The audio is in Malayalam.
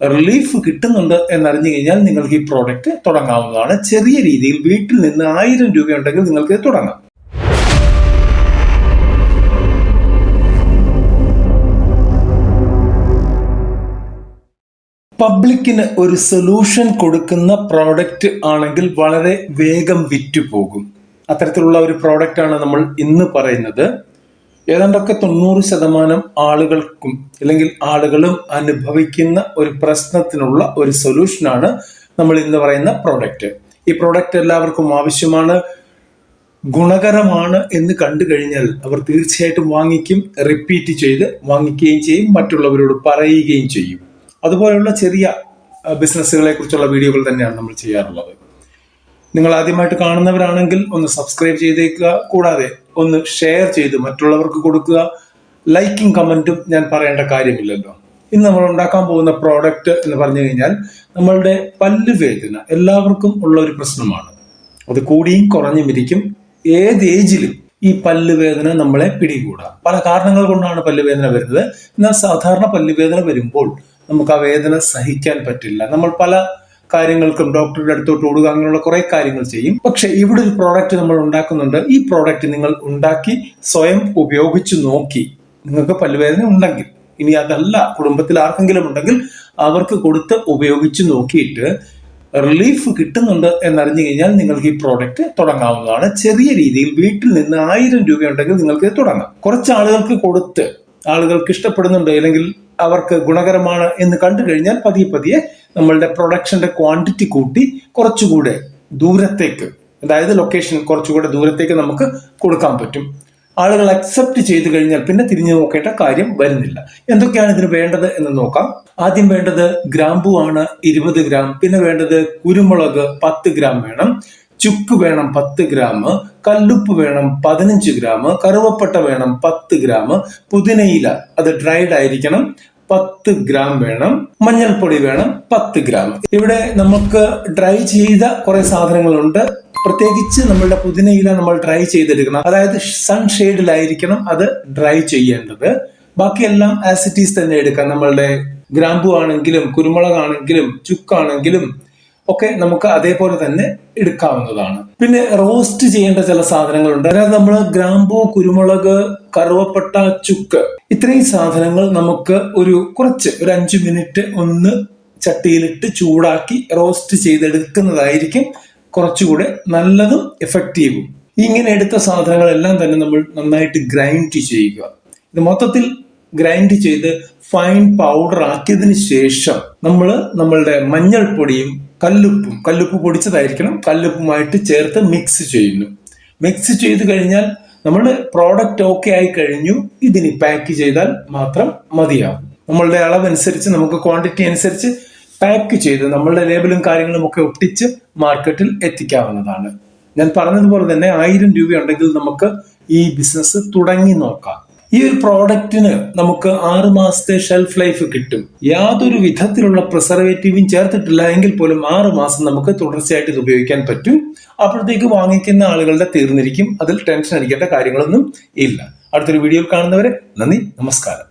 റിലീഫ് കിട്ടുന്നുണ്ട് എന്നറിഞ്ഞു കഴിഞ്ഞാൽ നിങ്ങൾക്ക് ഈ പ്രോഡക്റ്റ് തുടങ്ങാവുന്നതാണ്. ചെറിയ രീതിയിൽ വീട്ടിൽ നിന്ന് ആയിരം രൂപയുണ്ടെങ്കിൽ നിങ്ങൾക്ക് തുടങ്ങാം. പബ്ലിക്കിന് ഒരു സൊല്യൂഷൻ കൊടുക്കുന്ന പ്രോഡക്റ്റ് ആണെങ്കിൽ വളരെ വേഗം വിറ്റു പോകും അത്തരത്തിലുള്ള ഒരു പ്രോഡക്റ്റ് ആണ് നമ്മൾ ഇന്ന് പറയുന്നത്. ഏതാണ്ടൊക്കെ തൊണ്ണൂറ് ശതമാനം ആളുകൾക്കും അല്ലെങ്കിൽ ആളുകളും അനുഭവിക്കുന്ന ഒരു പ്രശ്നത്തിനുള്ള ഒരു സൊല്യൂഷനാണ് നമ്മൾ ഇന്ന് പറയുന്ന പ്രോഡക്റ്റ് ഈ പ്രോഡക്റ്റ് എല്ലാവർക്കും ആവശ്യമാണ് ഗുണകരമാണ് എന്ന് കണ്ടു കഴിഞ്ഞാൽ അവർ തീർച്ചയായിട്ടും വാങ്ങിക്കും റിപ്പീറ്റ് ചെയ്ത് വാങ്ങിക്കുകയും ചെയ്യും മറ്റുള്ളവരോട് പറയുകയും ചെയ്യും. അതുപോലെയുള്ള ചെറിയ ബിസിനസ്സുകളെ കുറിച്ചുള്ള വീഡിയോകൾ തന്നെയാണ് നമ്മൾ ചെയ്യാറുള്ളത്. നിങ്ങൾ ആദ്യമായിട്ട് കാണുന്നവരാണെങ്കിൽ ഒന്ന് സബ്സ്ക്രൈബ് ചെയ്തേക്കുക. കൂടാതെ ഒന്ന് ഷെയർ ചെയ്ത് മറ്റുള്ളവർക്ക് കൊടുക്കുക. ലൈക്കും കമന്റും ഞാൻ പറയേണ്ട കാര്യമില്ലല്ലോ. ഇന്ന് നമ്മൾ ഉണ്ടാക്കാൻ പോകുന്ന പ്രോഡക്റ്റ് എന്ന് പറഞ്ഞു കഴിഞ്ഞാൽ നമ്മളുടെ പല്ല് വേദന എല്ലാവർക്കും ഉള്ള ഒരു പ്രശ്നമാണ്. അത് കൂടിയും കുറഞ്ഞും ഇരിക്കും. ഏത് ഏജിലും ഈ പല്ലുവേദന നമ്മളെ പിടികൂടാം. പല കാരണങ്ങൾ കൊണ്ടാണ് പല്ലുവേദന വരുന്നത്. എന്നാൽ സാധാരണ പല്ലുവേദന വരുമ്പോൾ നമുക്ക് ആ വേദന സഹിക്കാൻ പറ്റില്ല. നമ്മൾ പല കാര്യങ്ങൾക്കും ഡോക്ടറുടെ അടുത്തോട്ട് ഓടുക അങ്ങനെയുള്ള കുറെ കാര്യങ്ങൾ ചെയ്യും. പക്ഷെ ഇവിടെ ഒരു പ്രോഡക്റ്റ് നമ്മൾ ഉണ്ടാക്കുന്നുണ്ട്. ഈ പ്രോഡക്റ്റ് നിങ്ങൾ ഉണ്ടാക്കി സ്വയം ഉപയോഗിച്ച് നോക്കി. നിങ്ങൾക്ക് പല്ലുവേദന ഉണ്ടെങ്കിൽ ഇനി അതല്ല കുടുംബത്തിൽ ആർക്കെങ്കിലും ഉണ്ടെങ്കിൽ അവർക്ക് കൊടുത്ത് ഉപയോഗിച്ച് നോക്കിയിട്ട് റിലീഫ് കിട്ടുന്നുണ്ട് എന്നറിഞ്ഞു കഴിഞ്ഞാൽ നിങ്ങൾക്ക് ഈ പ്രോഡക്റ്റ് തുടങ്ങാവുന്നതാണ്. ചെറിയ രീതിയിൽ വീട്ടിൽ നിന്ന് ആയിരം രൂപ ഉണ്ടെങ്കിൽ നിങ്ങൾക്ക് തുടങ്ങാം. കുറച്ച് ആളുകൾക്ക് കൊടുത്ത് ആളുകൾക്ക് ഇഷ്ടപ്പെടുന്നുണ്ട് അല്ലെങ്കിൽ അവർക്ക് ഗുണകരമാണ് എന്ന് കണ്ടു കഴിഞ്ഞാൽ പതിയെ പതിയെ നമ്മളുടെ പ്രൊഡക്ഷന്റെ ക്വാണ്ടിറ്റി കൂട്ടി കുറച്ചുകൂടെ ദൂരത്തേക്ക് അതായത് ലൊക്കേഷൻ കുറച്ചുകൂടെ ദൂരത്തേക്ക് നമുക്ക് കൊടുക്കാൻ പറ്റും. ആളുകൾ അക്സെപ്റ്റ് ചെയ്തു കഴിഞ്ഞാൽ പിന്നെ തിരിഞ്ഞു നോക്കേണ്ട കാര്യം വരുന്നില്ല. എന്തൊക്കെയാണ് ഇതിന് വേണ്ടത് എന്ന് നോക്കാം. ആദ്യം വേണ്ടത് ഗ്രാമ്പു ആണ് ഇരുപത് ഗ്രാം. പിന്നെ വേണ്ടത് കുരുമുളക് പത്ത് ഗ്രാം വേണം. ചുക്ക് വേണം പത്ത് ഗ്രാം. കല്ലുപ്പ് വേണം പതിനഞ്ച് ഗ്രാം. കറുവപ്പട്ട വേണം പത്ത് ഗ്രാം. പുതിനയില അത് ഡ്രൈഡ് ആയിരിക്കണം. പത്ത് ഗ്രാം വേണം. മഞ്ഞൾപ്പൊടി വേണം പത്ത് ഗ്രാം. ഇവിടെ നമുക്ക് ഡ്രൈ ചെയ്ത കുറെ സാധനങ്ങളുണ്ട്. പ്രത്യേകിച്ച് നമ്മളുടെ പുതിനയില നമ്മൾ ഡ്രൈ ചെയ്തെടുക്കണം. അതായത് സൺഷെയ്ഡിലായിരിക്കണം അത് ഡ്രൈ ചെയ്യേണ്ടത്. ബാക്കിയെല്ലാം ആസിറ്റീസ് തന്നെ എടുക്കാം. നമ്മളുടെ ഗ്രാമ്പു ആണെങ്കിലും കുരുമുളകാണെങ്കിലും ചുക്കാണെങ്കിലും ഒക്കെ നമുക്ക് അതേപോലെ തന്നെ എടുക്കാവുന്നതാണ്. പിന്നെ റോസ്റ്റ് ചെയ്യേണ്ട ചില സാധനങ്ങളുണ്ട്. അതായത് നമ്മൾ ഗ്രാമ്പൂ കുരുമുളക് കറുവപ്പട്ട ചുക്ക് ഇത്രയും സാധനങ്ങൾ നമുക്ക് ഒരു കുറച്ച് ഒരു അഞ്ചു മിനിറ്റ് ഒന്ന് ചട്ടിയിലിട്ട് ചൂടാക്കി റോസ്റ്റ് ചെയ്തെടുക്കുന്നതായിരിക്കും കുറച്ചുകൂടെ നല്ലതും എഫക്റ്റീവും ഇങ്ങനെ എടുത്ത സാധനങ്ങളെല്ലാം തന്നെ നമ്മൾ നന്നായിട്ട് ഗ്രൈൻഡ് ചെയ്യുക. ഇത് മൊത്തത്തിൽ ഗ്രൈൻഡ് ചെയ്ത് ഫൈൻ പൗഡർ ആക്കിയതിന് ശേഷം നമ്മൾ നമ്മളുടെ മഞ്ഞൾപ്പൊടിയും കല്ലുപ്പും. കല്ലുപ്പ് പൊടിച്ചതായിരിക്കണം. കല്ലുപ്പുമായിട്ട് ചേർത്ത് മിക്സ് ചെയ്യുന്നു. മിക്സ് ചെയ്ത് കഴിഞ്ഞാൽ നമ്മൾ പ്രോഡക്റ്റ് ഓക്കെ ആയി കഴിഞ്ഞു. ഇതിനി പാക്ക് ചെയ്താൽ മാത്രം മതിയാവും. നമ്മളുടെ അളവനുസരിച്ച് നമുക്ക് ക്വാണ്ടിറ്റി അനുസരിച്ച് പാക്ക് ചെയ്ത് നമ്മളുടെ ലേബലും കാര്യങ്ങളും ഒക്കെ ഒട്ടിച്ച് മാർക്കറ്റിൽ എത്തിക്കാവുന്നതാണ്. ഞാൻ പറഞ്ഞതുപോലെ തന്നെ ആയിരം രൂപയുണ്ടെങ്കിൽ നമുക്ക് ഈ ബിസിനസ് തുടങ്ങി നോക്കാം. ഈ ഒരു പ്രോഡക്റ്റിന് നമുക്ക് ആറ് മാസത്തെ ഷെൽഫ് ലൈഫ് കിട്ടും. യാതൊരു വിധത്തിലുള്ള പ്രിസർവേറ്റീവും ചേർത്തിട്ടില്ല എങ്കിൽ പോലും ആറ് മാസം നമുക്ക് തുടർച്ചയായിട്ട് ഇത് ഉപയോഗിക്കാൻ പറ്റും. അപ്പോഴത്തേക്ക് വാങ്ങിക്കുന്ന ആളുകളുടെ തീർന്നിരിക്കും. അതിൽ ടെൻഷൻ അടിക്കേണ്ട കാര്യങ്ങളൊന്നും ഇല്ല. അടുത്തൊരു വീഡിയോയിൽ കാണുന്നവരെ നന്ദി നമസ്കാരം.